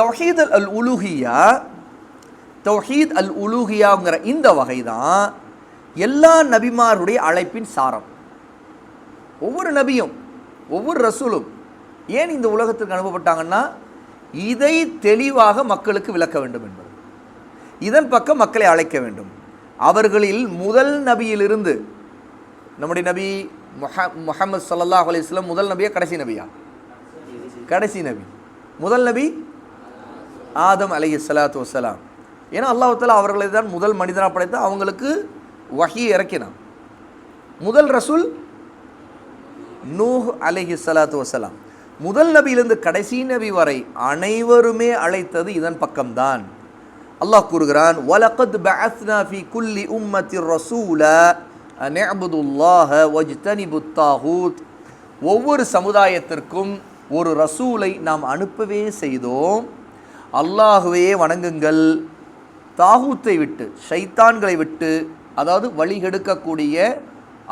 தௌஹீத் அல் உலுஹியா தௌஹீத் அல் உலுஹியாங்கிற இந்த வகை தான் எல்லா நபிமாருடைய அழைப்பின் சாரம். ஒவ்வொரு நபியும் ஒவ்வொரு ரசூலும் ஏன் இந்த உலகத்திற்கு அனுப்பப்பட்டாங்கன்னா இதை தெளிவாக மக்களுக்கு விளக்க வேண்டும் என்பது. இதன் பக்கம் மக்களை அழைக்க வேண்டும். அவர்களில் முதல் நபியிலிருந்து நம்முடைய நபி முஹ முஹமது சல்லாஹ் அலிஸ்லாம் முதல் நபியா? கடைசி நபியா? கடைசி நபி. முதல் நபி ஆதம் அலைஹி சலாத்து வசலாம் ஏன்னா அல்லாஹ் அவர்களை தான் முதல் மனிதனாக படைத்து அவங்களுக்கு வகி இறக்கினான். முதல் ரசூல் நூஹ் அலைஹி சலாத்து வசலாம் முதல் நபியிலிருந்து கடைசி நபி வரை அனைவருமே அழைத்தது இதன் பக்கம்தான். அல்லாஹ் கூறுகிறான் வலகத் பஅத்னா ஃபி குல்லி உம்மத்தி ரசூல அன் இஅ்புதுல்லாஹ வஜ்தனிபுத் தாகூத் ஒவ்வொரு சமுதாயத்திற்கும் ஒரு ரசூலை நாம் அனுப்பவே செய்தோம். அல்லாஹுவையே வணங்குங்கள். தாகூத்தை விட்டு ஷைத்தான்களை விட்டு அதாவது வழிகெடுக்கக்கூடிய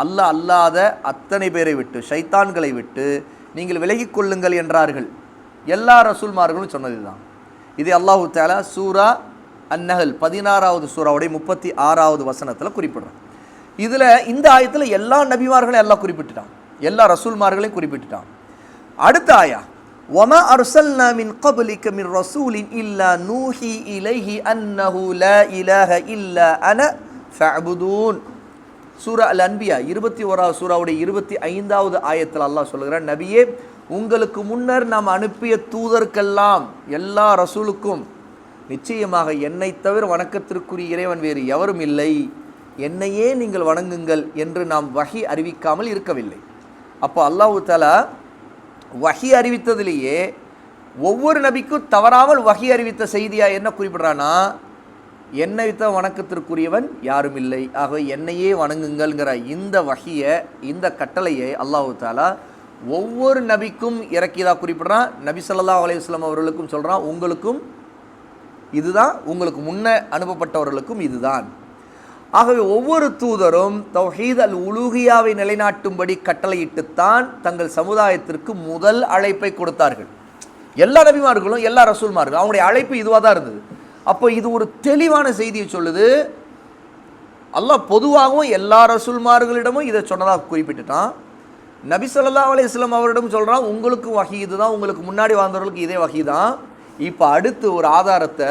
அல்லாஹ் அல்லாத அத்தனை பேரை விட்டு ஷைத்தான்களை விட்டு நீங்கள் விலகிக் கொள்ளுங்கள் என்றார்கள். எல்லா ரசூல்மார்களும் சொன்னதுதான். இது அல்லாஹு தாலா சூரா அந்நகல் பதினாறாவது சூறாவுடைய முப்பத்தி ஆறாவது வசனத்தில் குறிப்பிடுறான். இதில் இந்த ஆயத்தில் எல்லா நபிமார்களையும் எல்லாம் குறிப்பிட்டுட்டான். எல்லா ரசூல்மார்களையும் குறிப்பிட்டுட்டான். அடுத்த ஆயா ஒமா அர்சல் நாமின் கபுலிக்க மின் ரசூலின் இல்லா நூஹி இலைஹி அன்னஹு ல இலஹ இல்லா அன ஃபபுதூன் சூரா அல் அன்பியா இருபத்தி ஓராவது சூறாவுடைய இருபத்தி ஐந்தாவது ஆயத்தில் அல்லாஹ் சொல்கிறார் நபியே உங்களுக்கு முன்னர் நாம் அனுப்பிய தூதர்க்கெல்லாம் எல்லா ரசூலுக்கும் நிச்சயமாக என்னை தவிர வணக்கத்திற்குரிய இறைவன் வேறு எவரும் இல்லை. என்னையே நீங்கள் வணங்குங்கள் என்று நாம் வகை அறிவிக்காமல் இருக்கவில்லை. அப்போ அல்லாஹு தலா வகி அறிவித்ததிலேயே ஒவ்வொரு நபிக்கும் தவறாமல் வகி அறிவித்த செய்தியாக என்ன குறிப்பிட்றான்னா என்னை வித்த வணக்கத்திற்குரியவன் யாரும் இல்லை. ஆகவே என்னையே வணங்குங்கள்ங்கிற இந்த வகியை இந்த கட்டளையை அல்லாஹு தாலா ஒவ்வொரு நபிக்கும் இறக்கியதாக குறிப்பிடுறான். நபி ஸல்லல்லாஹு அலையுஸ்லாம் அவர்களுக்கும் சொல்கிறான் உங்களுக்கும் இதுதான் உங்களுக்கு முன்ன அனுப்பப்பட்டவர்களுக்கும் இதுதான். ஆகவே ஒவ்வொரு தூதரும் தௌஹீத் அல் உலூகியாவை நிலைநாட்டும்படி கட்டளையிட்டுத்தான் தங்கள் சமுதாயத்திற்கு முதல் அழைப்பை கொடுத்தார்கள். எல்லா நபிமார்களும் எல்லா ரசூல்மார்களும் அவங்களுடைய அழைப்பு இதுவாக தான் இருந்தது. அப்போ இது ஒரு தெளிவான செய்தியை சொல்லுது. அல்லாஹ் பொதுவாகவும் எல்லா ரசூல்மார்களிடமும் இதை சொன்னதாக குறிப்பிட்டுட்டான். நபி சொல்லா அலைஹி அவரிடம் சொல்கிறான் உங்களுக்கும் வகி இதுதான் உங்களுக்கு முன்னாடி வாழ்ந்தவர்களுக்கு இதே வகி தான் இப்போ அடுத்து ஒரு ஆதாரத்தை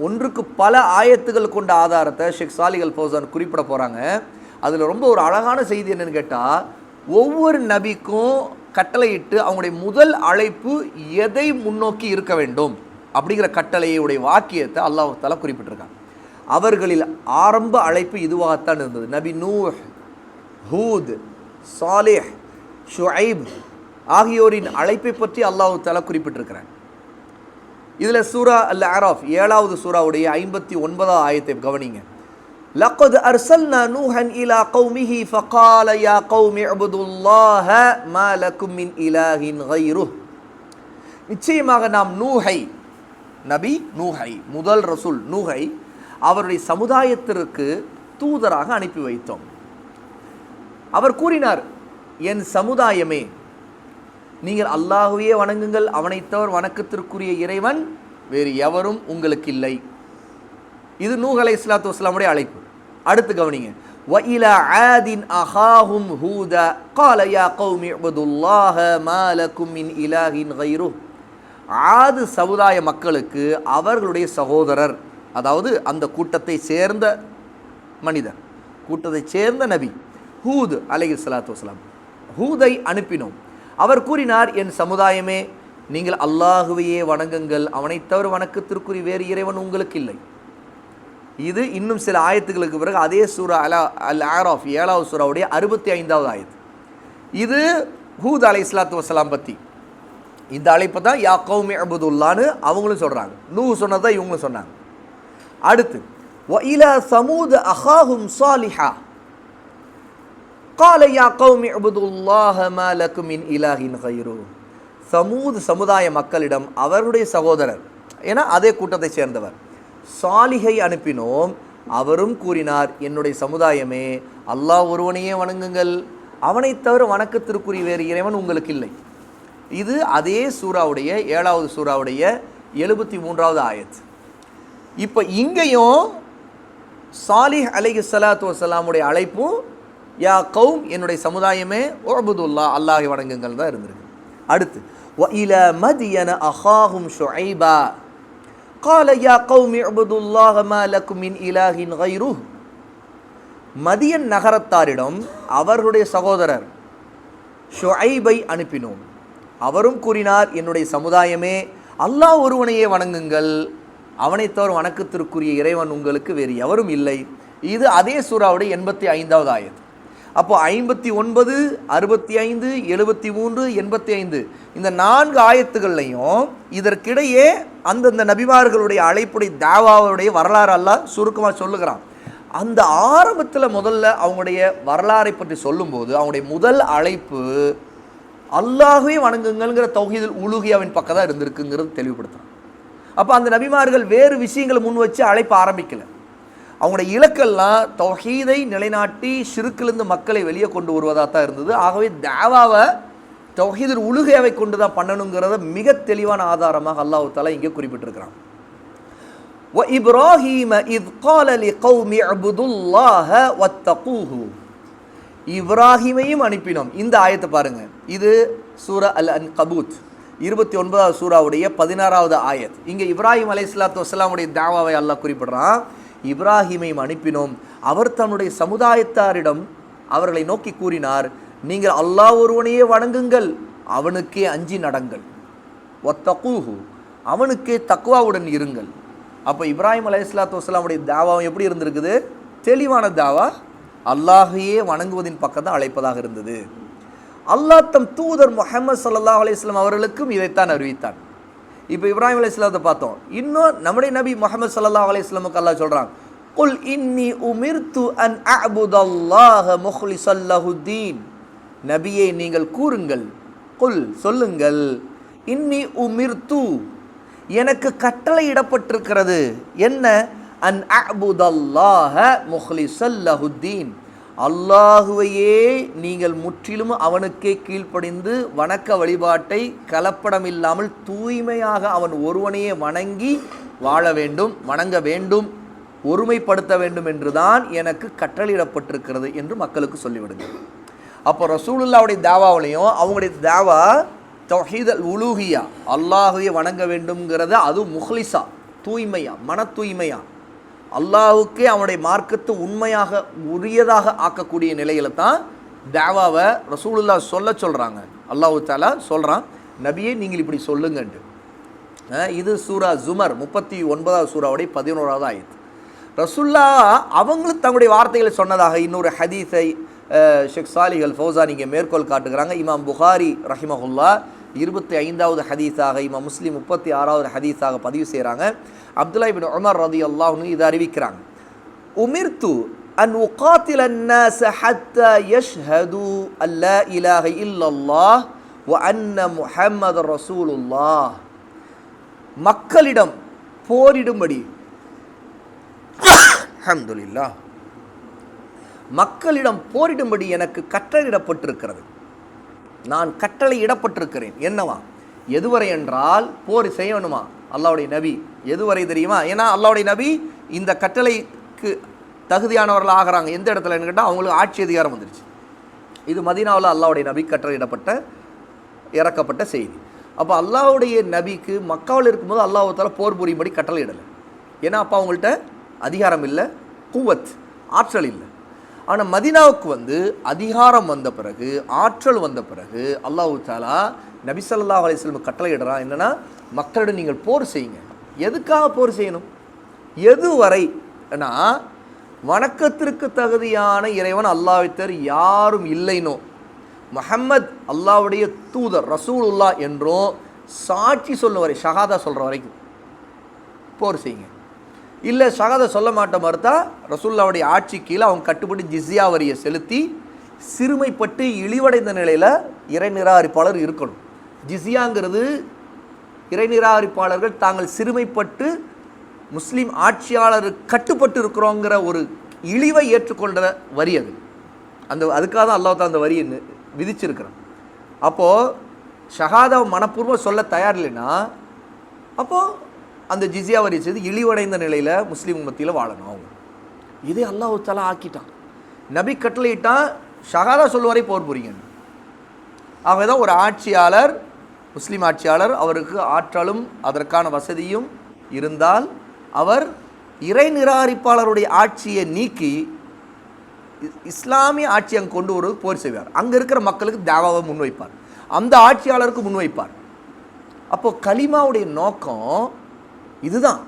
ஒன்றுக்கு பல ஆயத்துகள் கொண்ட ஆதாரத்தை ஷேக் சாலிகல் ஃபௌசான் குறிப்பிட போகிறாங்க அதில் ரொம்ப ஒரு அழகான செய்தி என்னென்னு கேட்டால் ஒவ்வொரு நபிக்கும் கட்டளையிட்டு அவங்களுடைய முதல் அழைப்பு எதை முன்னோக்கி இருக்க வேண்டும் அப்படிங்கிற கட்டளையுடைய வாக்கியத்தை அல்லாஹால குறிப்பிட்டிருக்காங்க. அவர்களில் ஆரம்ப அழைப்பு இதுவாகத்தான் இருந்தது. நபி நூஹ் ஹூத் சாலேஹ் ஷுஐப் ஆகியோரின் அழைப்பை பற்றி அல்லாஹால தஆலா இதில் சூரா அல் ஆராஃப் ஏழாவது சூராவுடைய ஐம்பத்தி ஒன்பதாவது ஆயத்தை கவனிங்க لقد أرسلنا نوحا إلى قومه فقال يا قوم اعبدوا الله ما لكم من إله غيره நிச்சயமாக நாம் நூஹை நபி நூஹை முதல் ரசூல் நூஹை அவருடைய சமுதாயத்திற்கு தூதராக அனுப்பி வைத்தோம் அவர் கூறினார் என் சமுதாயமே நீங்கள் அல்லாஹுவே வணங்குங்கள் அவனைத் தவிர வணக்கத்திற்குரிய இறைவன் வேறு எவரும் உங்களுக்கு இல்லை இது நூஹ் அலை இஸ்லாத்து வஸ்லாமுடைய அழைப்பு அடுத்து கவனிங்க وَإِلَى عَادٍ أَخَاهُمْ هُودًا قَالَ يَا قَوْمِ اعْبُدُوا اللَّهَ مَا لَكُمْ مِنْ إِلَٰهٍ غَيْرُهُ ஆது சமுதாய மக்களுக்கு அவர்களுடைய சகோதரர் அதாவது அந்த கூட்டத்தை சேர்ந்த மனிதர் கூட்டத்தை சேர்ந்த நபி ஹூத் அலைஹி ஸலாத்து வஸலாம் ஹூதை அனுப்பினோம் அவர் கூறினார் என் சமுதாயமே நீங்கள் அல்லாஹுவையே வணங்குங்கள். அவனை தவிர வணக்கத்திற்குரிய வேறு இறைவன் உங்களுக்கு இல்லை இது இன்னும் சில ஆயத்துகளுக்கு பிறகு அதே சூரா அலா அல் ஆராஃப் ஏழாவது சூராவுடைய அறுபத்தி ஐந்தாவது ஆயத்து. இது ஹூத் அலை இஸ்லாத்து வசலாம் பற்றி இந்த அழைப்பு தான் யா கௌமி அபுதுல்லான்னு அவங்களும் சொல்கிறாங்க நூ சொன்னதான் இவங்களும் சொன்னாங்க. அடுத்து வ இலா சமூத் அஹாஹும் சாலிஹா கால யா கௌமி அபுதுல்லாஹ மலக்குமின் இலாஹின் ஹைரு சமூது சமுதாய மக்களிடம் அவருடைய சகோதரர் ஏன்னா அதே கூட்டத்தைச் சேர்ந்தவர் சாலிகை அனுப்பினோம். அவரும் கூறினார் என்னுடைய சமுதாயமே அல்லாஹ் ஒருவனையே வணங்குங்கள். அவனைத் தவிர வணக்கத்திற்குரிய வேறு இறைவன் உங்களுக்கு இல்லை. இது அதே சூறாவுடைய ஏழாவது சூறாவுடைய எழுபத்தி மூன்றாவது ஆயத்து இப்போ இங்கேயும் சாலிஹ் அலிஹ் சலாத்து வசலாமுடைய அழைப்பும் யா கௌம் என்னுடைய சமுதாயமே ஒபுதுல்லா அல்லாஹி வணங்குங்கள் தான் இருந்திருக்கு. அடுத்து வ இல மதியன அஹாஹும் ஷொஐபா. கால யா கௌம் இபுதுல்லாஹ மலக்குமின் இலாஹின் கைரு மதியன் நகரத்தாரிடம் அவர்களுடைய சகோதரர் ஷொஐபை அனுப்பினோம். அவரும் கூறினார் என்னுடைய சமுதாயமே அல்லாஹ் ஒருவனையே வணங்குங்கள். அவனைத்தோர் வணக்கத்திற்குரிய இறைவன் உங்களுக்கு வேறு எவரும் இல்லை. இது அதே சூறாவுடைய எண்பத்தி ஐந்தாவது ஆயது. அப்போ ஐம்பத்தி ஒன்பது அறுபத்தி ஐந்து எழுபத்தி மூன்று எண்பத்தி ஐந்து. இந்த நான்கு ஆயத்துகள்லையும் இதற்கிடையே அந்தந்த நபிமார்களுடைய அழைப்புடைய தாவாவுடைய வரலாறு அல்லாஹ் சுருக்கமாக சொல்லுகிறான். அந்த ஆரம்பத்தில் முதல்ல அவங்களுடைய வரலாறை பற்றி சொல்லும்போது அவங்களுடைய முதல் அழைப்பு அல்லாஹ்வே வணங்குங்கள்ங்கிற தொகையில் உழுகி அவன் பக்கம் தான் இருந்திருக்குங்கிறது தெளிவுபடுத்துறான். அப்போ அந்த நபிமார்கள் வேறு விஷயங்களை முன் வச்சு அழைப்பு ஆரம்பிக்கலை. அவங்களுடைய இலக்கெல்லாம் தொஹீதை நிலைநாட்டி சிறுக்கிலிருந்து மக்களை வெளியே கொண்டு வருவதாக தான் இருந்தது. ஆகவே தேவாவை தொகீதர் உழுகையாவை கொண்டு தான் பண்ணணுங்கிறத மிக தெளிவான ஆதாரமாக அல்லாஹு இங்கே குறிப்பிட்டிருக்கிறான். வ இப்ராஹீம இத் காலலி கௌமி அபுதுல்லாஹ வத்தகூஹு. இப்ராஹிமையும் அனுப்பினோம். இந்த ஆயத்தை பாருங்க. இது சூரா அல் அன் கபூத் இருபத்தி ஒன்பதாவது சூராவுடைய பதினாறாவது ஆயத். இங்கே இப்ராஹிம் அலை இஸ்லாத்து வஸ்லாமுடைய தாவாவை அல்லாஹ் குறிப்பிடுறான். இப்ராஹிமையும் அனுப்பினோம். அவர் தன்னுடைய சமுதாயத்தாரிடம் அவர்களை நோக்கி கூறினார் நீங்கள் அல்லாஹ் ஒருவனையே வணங்குங்கள் அவனுக்கே அஞ்சி நடங்கள். ஒத்தகூஹு அவனுக்கே தக்குவாவுடன் இருங்கள். அப்போ இப்ராஹிம் அலி இஸ்லாத்து வஸ்லாமுடைய தாவா எப்படி இருந்திருக்குது? தெளிவான தாவா அல்லாஹையே வணங்குவதின் பக்கம் தான் அழைப்பதாக இருந்தது. அல்லாஹ் தம் தூதர் முஹம்மது சல்லாஹ் அலிஸ்லாம் அவர்களுக்கும் இதைத்தான் அறிவித்தான். இப்போ இப்ராஹிம் அலி இஸ்லாத்தை பார்த்தோம். இன்னும் நம்முடைய நபி முகமது சல்லா அலி இஸ்லாமுக்கு அல்லா சொல்கிறான் குல் இன்னி உமிர்த்து அன் அபுதல்லாஹ முஹ்லி சல்லாஹுத்தீன் நபியை நீங்கள் கூறுங்கள் குல் சொல்லுங்கள் இன்னி உமிர்த்து. எனக்கு கட்டளையிடப்பட்டிருக்கிறது என்ன? அன் அபுதல்லாஹ முஹ்லி சல்லாஹுத்தீன் அல்லாஹுவையே நீங்கள் முற்றிலும் அவனுக்கே கீழ்ப்படிந்து வணக்க வழிபாட்டை கலப்படமில்லாமல் தூய்மையாக அவன் ஒருவனையே வணங்கி வாழ வேண்டும் வணங்க வேண்டும் ஒருமைப்படுத்த வேண்டும் என்றுதான் எனக்கு கட்டளையிடப்பட்டிருக்கிறது என்று மக்களுக்கு சொல்லிவிடுங்க அப்போ ரசூலுல்லாவுடைய தாவாவிலையும் அவங்களுடைய தாவா தௌஹீத் அல் உலூஹியா அல்லாஹுவை வணங்க வேண்டும்ங்கிறத அது முஹ்லிசா தூய்மையா மன தூய்மையா. அல்லாஹுக்கே அவனுடைய மார்க்கத்தை உண்மையாக உரியதாக ஆக்கக்கூடிய நிலையில தான் தாவாவை ரசூலுல்லா சொல்ல சொல்கிறாங்க அல்லாஹு தாலா சொல்கிறான் நபியே நீங்கள் இப்படி சொல்லுங்கன்ட்டு. இது சூரா ஜுமர் முப்பத்தி ஒன்பதாவது சூறாவுடைய பதினோராவது ஆயத்து. ரசுல்லா அவங்களும் தங்களுடைய வார்த்தைகளை சொன்னதாக இன்னொரு ஹதீஸை ஷெக் சாலிகள் ஃபௌசா நீங்கள் மேற்கோள் காட்டுகிறாங்க. இமாம் புகாரி ரஹிமஹுல்லா இருபத்தி ஐந்தாவது ஹதீஸாக இமாம் முஸ்லீம் முப்பத்தி ஆறாவது ஹதீஸாக பதிவு செய்கிறாங்க அப்துல்லா இபின் உமர் ரதி அல்லாஹ்னு இதை அறிவிக்கிறாங்க உமிர்த்து அன் உகாத்தில الناس حتى يشهدوا أن لا إله إلا الله وأن محمد رسول الله மக்களிடம் போரிடும்படி அல்ஹம்துலில்லாஹ் மக்களிடம் போரிடும்படி எனக்கு கட்டளையிடப்பட்டிருக்கிறது நான் கட்டளை இடப்பட்டிருக்கிறேன். என்னவா? எதுவரை என்றால் போர் செய்யணுமா? அல்லாவுடைய நபி. எதுவரை தெரியுமா? ஏன்னா அல்லாவுடைய நபி இந்த கட்டளைக்கு தகுதியானவர்கள் ஆகிறாங்க. எந்த இடத்துல கேட்டால் அவங்களுக்கு ஆட்சி அதிகாரம் வந்துருச்சு. இது மதீனாவில் அல்லாவுடைய நபி கட்டளையிடப்பட்ட இறக்கப்பட்ட செய்தி. அப்போ அல்லாவுடைய நபிக்கு மக்காவில் இருக்கும்போது அல்லாஹால போர் புரியும்படி கட்டளையிடலை. ஏன்னா அப்போ அவங்கள்ட்ட அதிகாரம் இல்லை குவத் ஆற்றல் இல்லை. ஆனால் மதீனாவுக்கு வந்து அதிகாரம் வந்த பிறகு ஆற்றல் வந்த பிறகு அல்லாஹு தாலா நபி ஸல்லல்லாஹு அலைஹி வஸல்லம் கட்டளையிடுறான். என்னென்னா மக்களிடம் நீங்கள் போர் செய்யுங்க. எதுக்காக போர் செய்யணும்? எதுவரை? ஏன்னா வணக்கத்திற்கு தகுதியான இறைவன் அல்லாவித்தர் யாரும் இல்லைனோ முஹம்மத் அல்லாவுடைய தூதர் ரசூலுல்லா என்றும் சாட்சி சொல்லும் வரை ஷஹாதா சொல்கிற வரைக்கும் போர் செய்யுங்க. இல்லை ஷஹாதா சொல்ல மாட்ட மறுத்தா ரசூல்லாவுடைய ஆட்சி கீழே அவங்க கட்டுப்பட்டு ஜிஸ்யா வரியை செலுத்தி சிறுமைப்பட்டு இழிவடைந்த நிலையில் இறைநிராகரிப்பாளர் இருக்கணும். ஜிஸ்யாங்கிறது இறைநிராகரிப்பாளர்கள் தாங்கள் சிறுமைப்பட்டு முஸ்லீம் ஆட்சியாளர் கட்டுப்பட்டு இருக்கிறோங்கிற ஒரு இழிவை ஏற்றுக்கொண்ட வரி அது. அந்த அதுக்காக தான் அல்லாஹ் தான் அந்த வரியை நி- விதிச்சிருக்கிறான். அப்போது ஷஹாதா மனப்பூர்வம் சொல்ல தயார் இல்லைன்னா அப்போது அந்த ஜிஸியா வரி செய்து இழிவடைந்த நிலையில் முஸ்லீம் மத்தியில் வாழணும் அவங்க. இதே அல்லாஹ் தலா ஆக்கிட்டான். நபி கட்டளையிட்டான் ஷஹாதா சொல்லும் வரை போர் புரிங்க ஆகவே தான் ஒரு ஆட்சியாளர் முஸ்லீம் ஆட்சியாளர் அவருக்கு ஆற்றலும் அதற்கான வசதியும் இருந்தால் அவர் இறை நிராகரிப்பாளருடைய ஆட்சியை நீக்கி இஸ்லாமிய ஆட்சி அங்கே கொண்டு வருவது போர் செய்வார். அங்கே இருக்கிற மக்களுக்கு தாவாவை முன்வைப்பார். அந்த ஆட்சியாளருக்கு முன்வைப்பார். அப்போ கலிமாவுடைய நோக்கம் இதுதான்.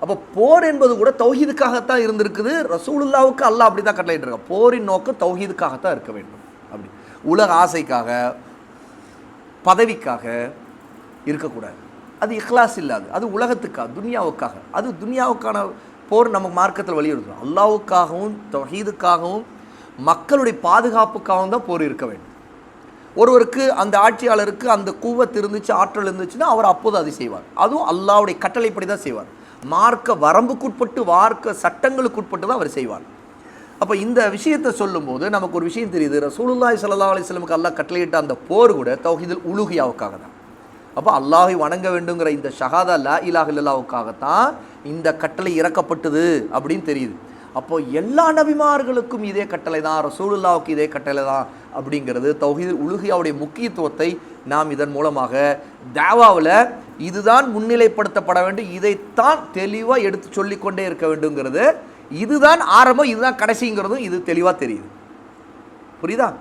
அப்போ போர் என்பது கூட தௌஹீதுக்காகத்தான் இருந்திருக்குது. ரசூலுல்லாவுக்கு அல்லாஹ் அப்படி தான் கட்டளையிட்டு இருக்கான் போரின் நோக்கம் தௌஹீதுக்காகத்தான் இருக்க வேண்டும். அப்படி. உலக ஆசைக்காக பதவிக்காக இருக்கக்கூடாது. அது இஹ்லாஸ் இல்லாது. அது உலகத்துக்காக துனியாவுக்காக. அது துனியாவுக்கான போர் நம்ம மார்க்கத்தில் வலியுறுத்தணும் அல்லாவுக்காகவும் தொகீதுக்காகவும் மக்களுடைய பாதுகாப்புக்காகவும் தான் போர் இருக்க வேண்டும். ஒருவருக்கு அந்த ஆட்சியாளருக்கு அந்த கூவத்து இருந்துச்சு ஆற்றல் இருந்துச்சுன்னா அவர் அப்போது அதை செய்வார். அதுவும் அல்லாவுடைய கட்டளைப்படி தான் செய்வார். மார்க்க வரம்புக்குட்பட்டு சட்டங்களுக்கு சட்டங்களுக்குட்பட்டு தான் அவர் செய்வார். அப்போ இந்த விஷயத்தை சொல்லும்போது நமக்கு ஒரு விஷயம் தெரியுது. ரசூலுல்லாய் சல்லா அலிஸ்லமுக்கு அல்லாஹ் கட்டளையிட்ட அந்த போர் கூட தௌஹிதில் உலுகியாவுக்காக தான். அப்போ அல்லாஹை வணங்க வேண்டுங்கிற இந்த ஷஹாதா லா இலாஹ் இல்லாவுக்காகத்தான் இந்த கட்டளை இறக்கப்பட்டது அப்படின்னு தெரியுது. அப்போது எல்லா நபிமார்களுக்கும் இதே கட்டளை தான் ரசூலுல்லாவுக்கு இதே கட்டளை தான் அப்படிங்கிறது தௌஹீத் உலுகியாவுடைய முக்கியத்துவத்தை நாம் இதன் மூலமாக தாவாவில் இதுதான் முன்னிலைப்படுத்தப்பட வேண்டும் இதைத்தான் தெளிவாக எடுத்து சொல்லிக்கொண்டே இருக்க வேண்டுங்கிறது. இதுதான் ஆரம்பம் இதுதான் கடைசிங்கிறதும் இது தெளிவாக தெரியுது. புரியுதா?